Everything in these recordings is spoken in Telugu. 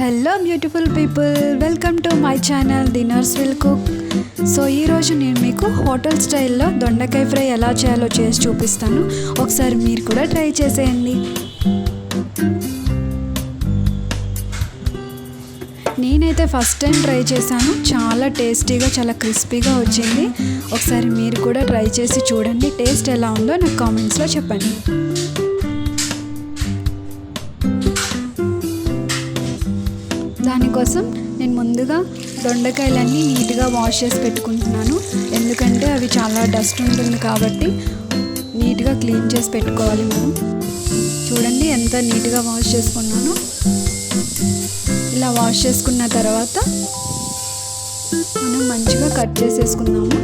Hello beautiful people welcome to my channel dinners will cook so ఈరోజు నేను మీకు హోటల్ స్టైల్లో దొండకాయ ఫ్రై ఎలా చేయాలో చేసి చూపిస్తాను. ఒకసారి మీరు కూడా ట్రై చేసేయండి. నేనైతే ఫస్ట్ టైం ట్రై చేశాను. చాలా టేస్టీగా చాలా క్రిస్పీగా వచ్చింది. ఒకసారి మీరు కూడా ట్రై చేసి చూడండి. టేస్ట్ ఎలా ఉందో నాకు కామెంట్స్లో చెప్పండి. కోసం నేను ముందుగా దొండకాయలన్నీ నీట్గా వాష్ చేసి పెట్టుకుంటున్నాను. ఎందుకంటే అవి చాలా డస్ట్ ఉంటుంది కాబట్టి నీట్గా క్లీన్ చేసి పెట్టుకోవాలి మనం. చూడండి ఎంత నీట్గా వాష్ చేసుకున్నాను. ఇలా వాష్ చేసుకున్న తర్వాత మనం మంచిగా కట్ చేసేసుకుందాము.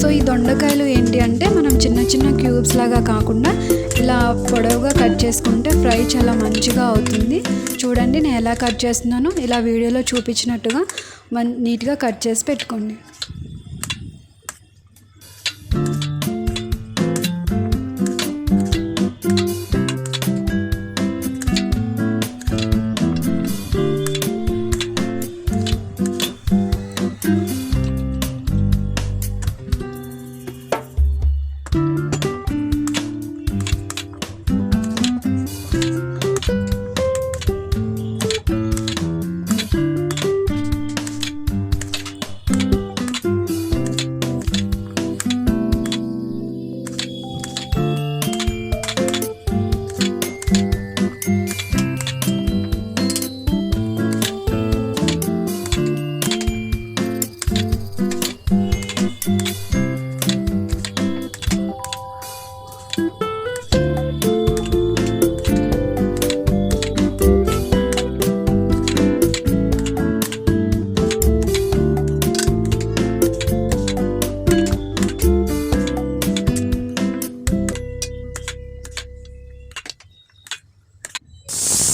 సో ఈ దొండకాయలు ఏంటి అంటే మనం చిన్న చిన్న క్యూబ్స్ లాగా కాకుండా ఇలా పొడవుగా కట్ చేసుకుంటే ఫ్రై చాలా మంచిగా అవుతుంది. చూడండి నేను ఎలా కట్ చేస్తున్నానో ఇలా వీడియోలో చూపించినట్టుగా మన్ నీట్గా కట్ చేసి పెట్టుకోండి.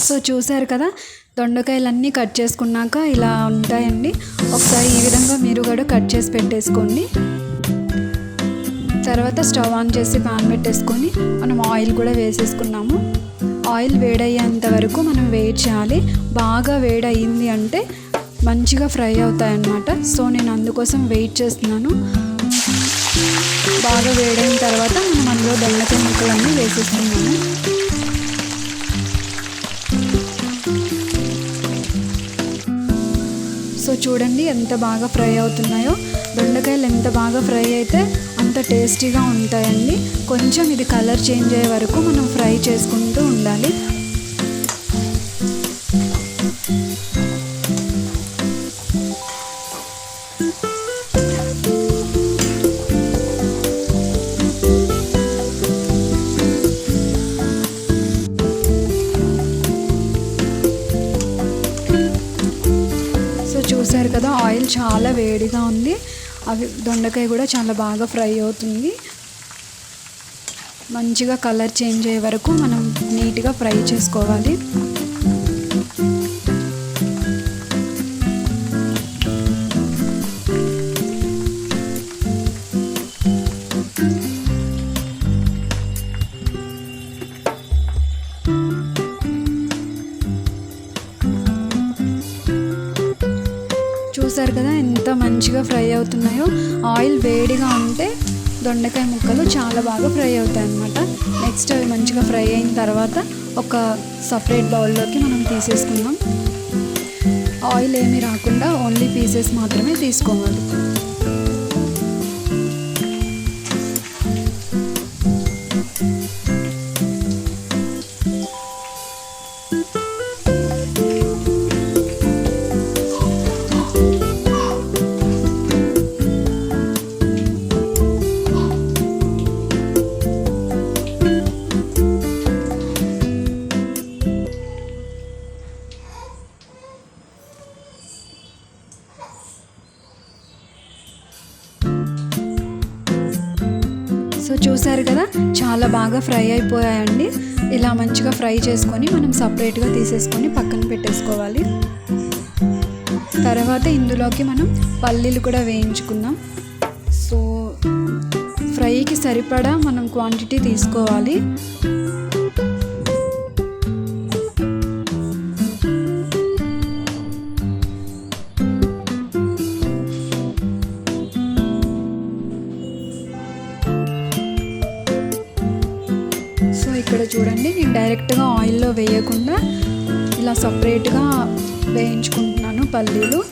సో చూశారు కదా దొండకాయలన్నీ కట్ చేసుకున్నాక ఇలా ఉంటాయండి. ఒకసారి ఈ విధంగా మీరు కూడా కట్ చేసి పెట్టేసుకోండి. తర్వాత స్టవ్ ఆన్ చేసి పాన్ పెట్టేసుకొని మనం ఆయిల్ కూడా వేసేసుకున్నాము. ఆయిల్ వేడయ్యేంత వరకు మనం వెయిట్ చేయాలి. బాగా వేడయింది అంటే మంచిగా ఫ్రై అవుతాయి అన్నమాట సో నేను అందుకోసం వెయిట్ చేస్తున్నాను. బాగా వేడైన తర్వాత మనం అందులో దొండకాయ ముక్కలన్నీ వేసేస్తున్నాము సో చూడండి ఎంత బాగా ఫ్రై అవుతున్నాయో. దొండకాయలు ఎంత బాగా ఫ్రై అయితే అంత టేస్టీగా ఉంటాయండి. కొంచెం ఇది కలర్ చేంజ్ అయ్యే వరకు మనం ఫ్రై చేసుకుంటూ ఉండాలి. చూసారు కదా ఆయిల్ చాలా వేడిగా ఉంది. అవి దొండకాయ కూడా చాలా బాగా ఫ్రై అవుతుంది. మంచిగా కలర్ చేంజ్ అయ్యే వరకు మనం నీట్గా ఫ్రై చేసుకోవాలి. ఎంత మంచిగా ఫ్రై అవుతున్నాయో ఆయిల్ వేడిగా ఉంటే దొండకాయ ముక్కలు చాలా బాగా ఫ్రై అవుతాయి అన్నమాట నెక్స్ట్ అవి మంచిగా ఫ్రై అయిన తర్వాత ఒక సపరేట్ బౌల్లోకి మనం తీసేసుకుందాం. ఆయిల్ ఏమీ రాకుండా ఓన్లీ పీసెస్ మాత్రమే తీసుకోవాలి. సో చూసారు కదా? చాలా బాగా ఫ్రై అయిపోయాయండి. ఇలా మంచిగా ఫ్రై చేసుకొని మనం సపరేట్గా తీసేసుకొని పక్కన పెట్టేసుకోవాలి. తర్వాత ఇందులోకి మనం పల్లీలు కూడా వేయించుకుందాం. సో ఫ్రైకి సరిపడా మనం క్వాంటిటీ తీసుకోవాలి. చూడండి. నేను డైరెక్ట్గా ఆయిల్లో వేయకుండా ఇలా సపరేట్గా వేయించుకుంటున్నాను పల్లీలు.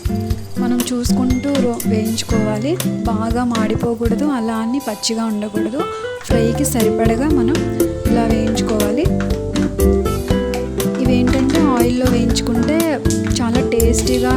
మనం చూసుకుంటూ రో- వేయించుకోవాలి. బాగా మాడిపోకూడదు అలా అని పచ్చిగా ఉండకూడదు. ఫ్రైకి సరిపడగా మనం ఇలా వేయించుకోవాలి. ఇవేంటంటే ఆయిల్లో వేయించుకుంటే చాలా టేస్టీగా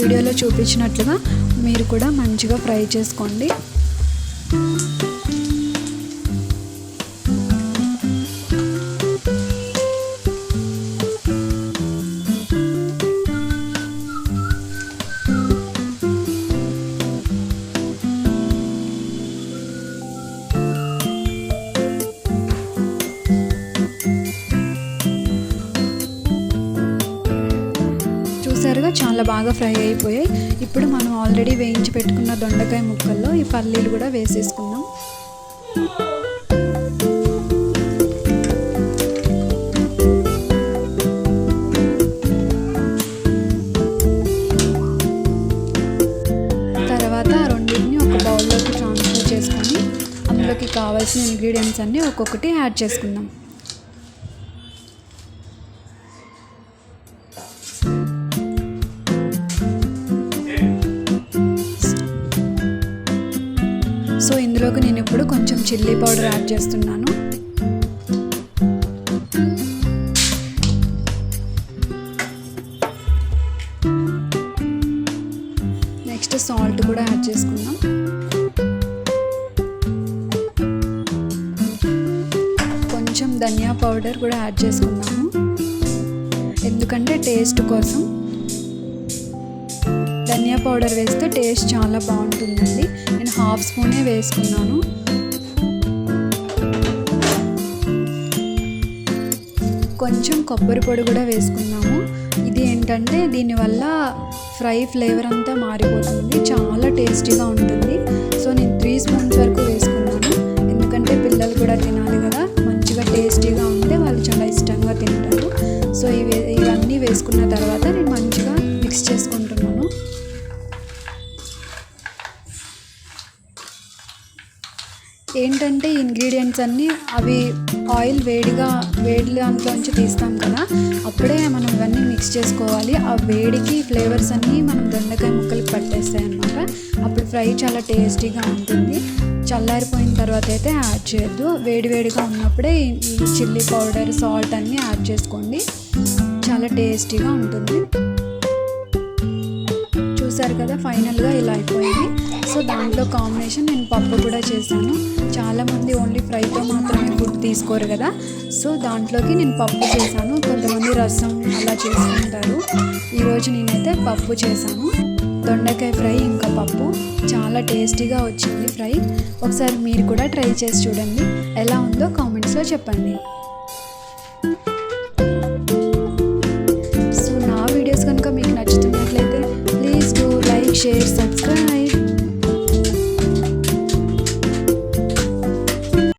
వీడియోలో చూపించినట్లుగా మీరు కూడా మంచిగా ఫ్రై చేసుకోండి. బాగా ఫ్రై అయిపోయాయి. ఇప్పుడు మనం ఆల్రెడీ వేయించి పెట్టుకున్న దొండకాయ ముక్కల్లో ఈ పల్లీలు కూడా వేసేసుకుందాం. తర్వాత ఆ రెండింటిని ఒక బౌల్లోకి ట్రాన్స్ఫర్ చేసుకొని అందులోకి కావాల్సిన ఇంగ్రీడియంట్స్ అన్నీ ఒక్కొక్కటి యాడ్ చేసుకుందాం. చిల్లీ పౌడర్ యాడ్ చేస్తున్నాను. నెక్స్ట్ సాల్ట్ కూడా యాడ్ చేసుకుందాం. కొంచెం ధనియా పౌడర్ కూడా యాడ్ చేసుకున్నాము ఎందుకంటే టేస్ట్ కోసం. ధనియా పౌడర్ వేస్తే టేస్ట్ చాలా బాగుంటుందండి. నేను హాఫ్ స్పూనే వేసుకున్నాను. కొంచెం కొబ్బరి పొడి కూడా వేసుకున్నాము ఇది ఏంటంటే దీనివల్ల ఫ్రై ఫ్లేవర్ అంతా మారిపోతుంది. చాలా టేస్టీగా ఉంటుంది. సో నేను త్రీ స్పూన్స్ వరకు ఏంటంటే ఇంగ్రీడియంట్స్ అన్నీ అవి ఆయిల్ వేడిగా వేడి దాంట్లోంచి తీస్తాం కదా అప్పుడే మనం ఇవన్నీ మిక్స్ చేసుకోవాలి. ఆ వేడికి ఫ్లేవర్స్ అన్నీ మనం దొండకాయ ముక్కలకి పట్టేస్తాయి అన్నమాట. అప్పుడు ఫ్రై చాలా టేస్టీగా ఉంటుంది. చల్లారిపోయిన తర్వాత అయితే యాడ్ చేయొద్దు. వేడివేడిగా ఉన్నప్పుడే ఈ చిల్లీ పౌడర్ సాల్ట్ అన్నీ యాడ్ చేసుకోండి. చాలా టేస్టీగా ఉంటుంది. చూసారు కదా ఫైనల్గా ఇలా అయిపోయింది. సో దాంట్లో కాంబినేషన్ నేను పప్పు కూడా చేశాను. చాలామంది ఓన్లీ ఫ్రైతో మాత్రమే ఫుడ్ తీసుకోరు కదా. సో దాంట్లోకి నేను పప్పు చేశాను. కొంతమంది రసం అలా చేసుకుంటారు ఈరోజు నేనైతే పప్పు చేశాను. దొండకాయ ఫ్రై ఇంకా పప్పు. చాలా టేస్టీగా వచ్చింది ఫ్రై. ఒకసారి మీరు కూడా ట్రై చేసి చూడండి. ఎలా ఉందో కామెంట్స్లో చెప్పండి. షేర్